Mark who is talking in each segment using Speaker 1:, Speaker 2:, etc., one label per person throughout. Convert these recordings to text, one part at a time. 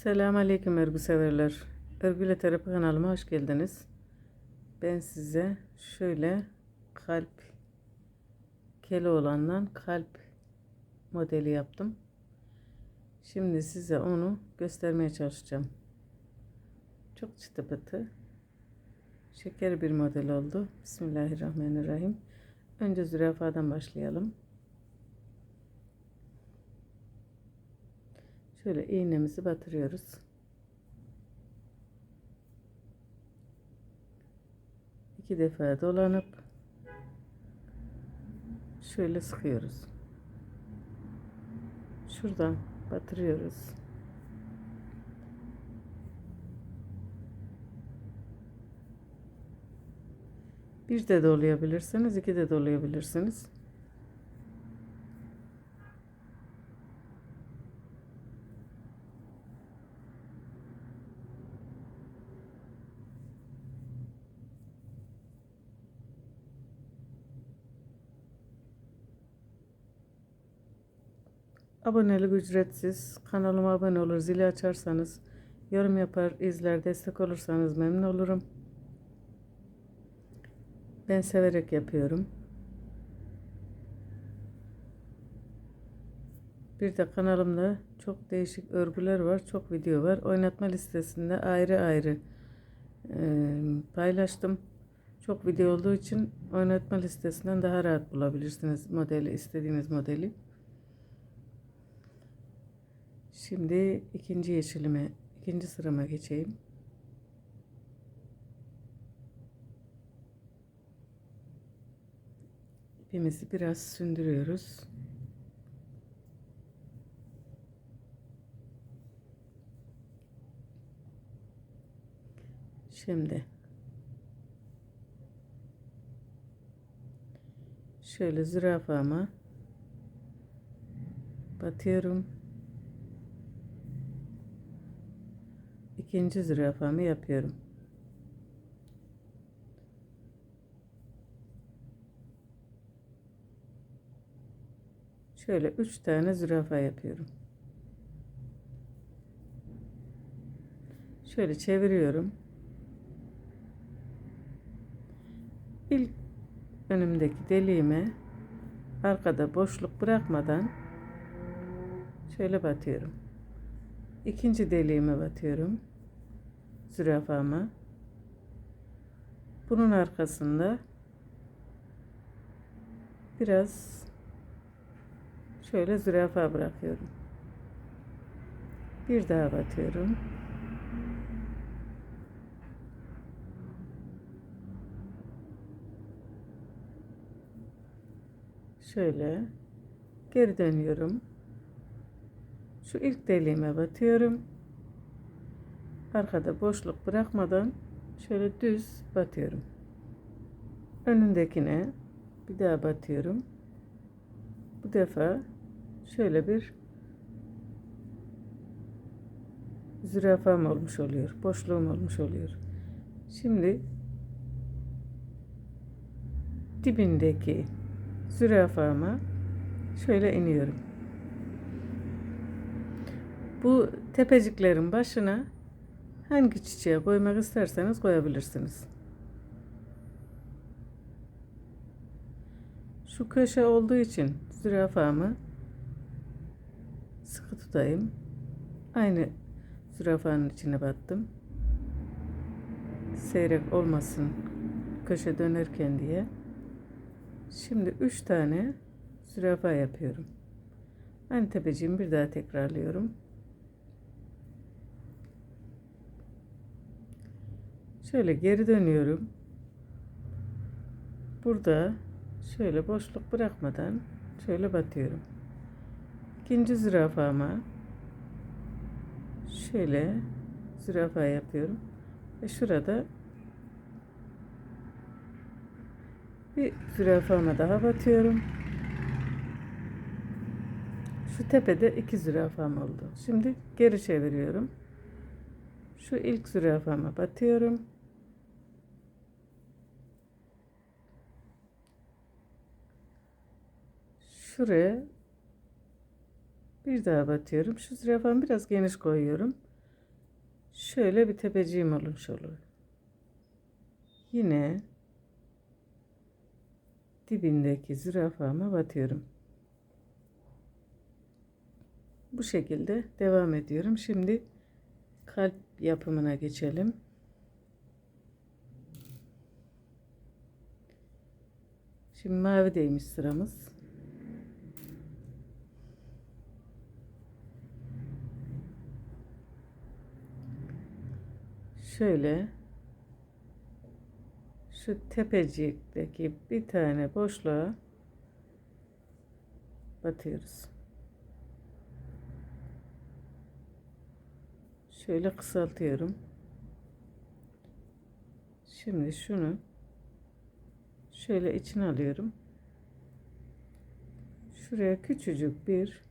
Speaker 1: Selamun Aleyküm örgü severler. Örgüyle Terapi kanalıma hoş geldiniz. Ben size şöyle kalp Keloğlan'dan kalp modeli yaptım. Şimdi size onu göstermeye çalışacağım. Çok çıtı pıtı. Şeker bir model oldu. Bismillahirrahmanirrahim. Önce zürafadan başlayalım. Şöyle iğnemizi batırıyoruz. İki defa dolanıp şöyle sıkıyoruz. Şuradan batırıyoruz. Bir de dolayabilirsiniz, iki de dolayabilirsiniz. Abonelik ücretsiz. Kanalıma abone olur, zili açarsanız, yorum yapar, izler, destek olursanız memnun olurum. Ben severek yapıyorum. Bir de kanalımda çok değişik örgüler var, çok video var. Oynatma listesinde ayrı ayrı e, paylaştım. Çok video olduğu için oynatma listesinden daha rahat bulabilirsiniz modeli, istediğiniz modeli. Şimdi ikinci yeşilime, ikinci sırama geçeyim. İpimizi biraz sündürüyoruz. Şimdi şöyle zürafama batıyorum. İkinci zürafamı yapıyorum. Şöyle üç tane zürafa yapıyorum. Şöyle çeviriyorum. İlk önümdeki deliğime arkada boşluk bırakmadan şöyle batıyorum. İkinci deliğime batıyorum zürafama. Bunun arkasında biraz şöyle zürafa bırakıyorum. Bir daha batıyorum. Şöyle geri dönüyorum. Şu ilk deliğime batıyorum arkada boşluk bırakmadan şöyle düz batıyorum. Önündekine bir daha batıyorum. Bu defa şöyle bir zürafam olmuş oluyor. Boşluğum olmuş oluyor. Şimdi dibindeki zürafama şöyle iniyorum. Bu tepeciklerin başına Hangi çiçeğe koymak isterseniz koyabilirsiniz. Şu köşe olduğu için zürafamı sıkı tutayım. Aynı zürafanın içine battım. Seyrek olmasın köşe dönerken diye. Şimdi üç tane zürafa yapıyorum. Aynı tepeciğimi bir daha tekrarlıyorum. Şöyle geri dönüyorum. Burada şöyle boşluk bırakmadan şöyle batıyorum. İkinci zürafama şöyle zürafa yapıyorum. Ve şurada bir zürafama daha batıyorum. Şu tepede iki zürafam oldu. Şimdi geri çeviriyorum. Şu ilk zürafama batıyorum. Şuraya bir daha batıyorum. Şu zürafamı biraz geniş koyuyorum. Şöyle bir tepeciğim olmuş olur. Yine dibindeki zürafama batıyorum. Bu şekilde devam ediyorum. Şimdi kalp yapımına geçelim. Şimdi mavi değmiş sıramız. Şöyle şu tepecikteki bir tane boşluğa batıyoruz. Şöyle kısaltıyorum. Şimdi şunu şöyle içine alıyorum. Şuraya küçücük bir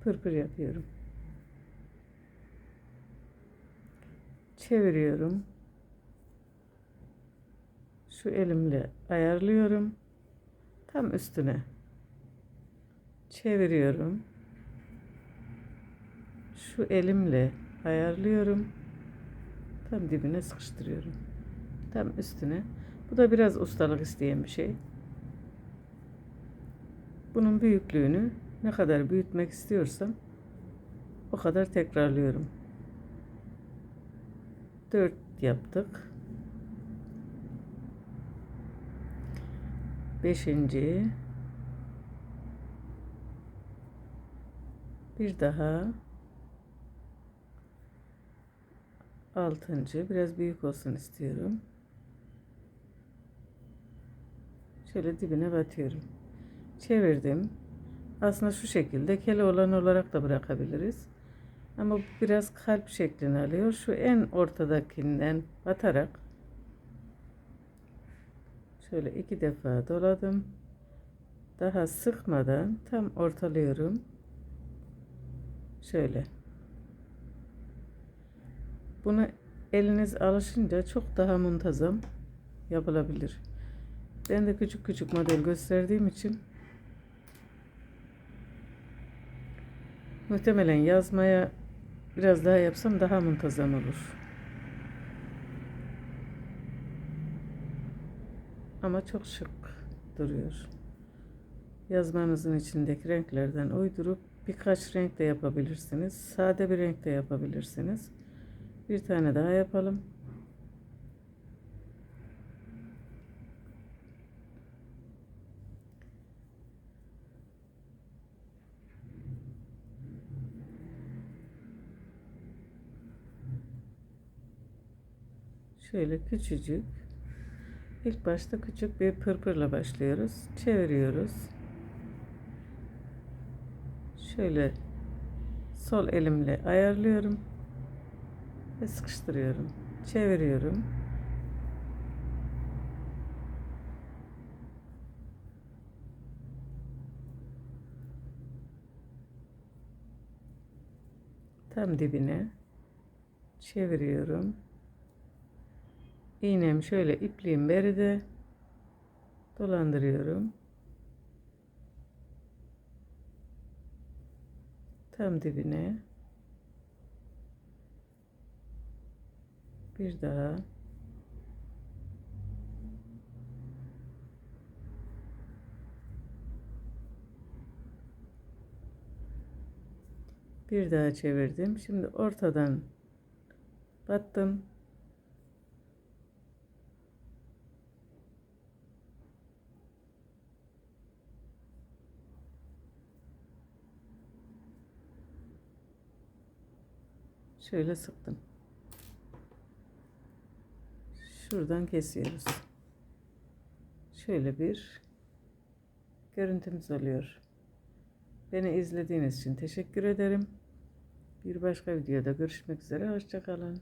Speaker 1: pırpır yapıyorum. Çeviriyorum. Şu elimle ayarlıyorum. Tam üstüne. Çeviriyorum. Şu elimle ayarlıyorum. Tam dibine sıkıştırıyorum. Tam üstüne. Bu da biraz ustalık isteyen bir şey. Bunun büyüklüğünü ne kadar büyütmek istiyorsam o kadar tekrarlıyorum. 4 yaptık. Beşinci. Bir daha. Altıncı. Biraz büyük olsun istiyorum. Şöyle dibine batıyorum. Çevirdim. Aslında şu şekilde kele olan olarak da bırakabiliriz. Ama bu biraz kalp şeklini alıyor. Şu en ortadakinden batarak şöyle iki defa doladım. Daha sıkmadan tam ortalıyorum. Şöyle. Bunu eliniz alışınca çok daha muntazam yapılabilir. Ben de küçük küçük model gösterdiğim için muhtemelen yazmaya biraz daha yapsam daha muntazam olur. Ama çok şık duruyor. Yazmanızın içindeki renklerden uydurup birkaç renk de yapabilirsiniz. Sade bir renk de yapabilirsiniz. Bir tane daha yapalım. Şöyle küçücük. İlk başta küçük bir pırpırla başlıyoruz. Çeviriyoruz. Şöyle sol elimle ayarlıyorum ve sıkıştırıyorum. Çeviriyorum. Tam dibine çeviriyorum. İğnem şöyle ipliğim beride dolandırıyorum. Tam dibine bir daha bir daha çevirdim. Şimdi ortadan battım. Şöyle sıktım. Şuradan kesiyoruz. Şöyle bir görüntümüz oluyor. Beni izlediğiniz için teşekkür ederim. Bir başka videoda görüşmek üzere. Hoşçakalın.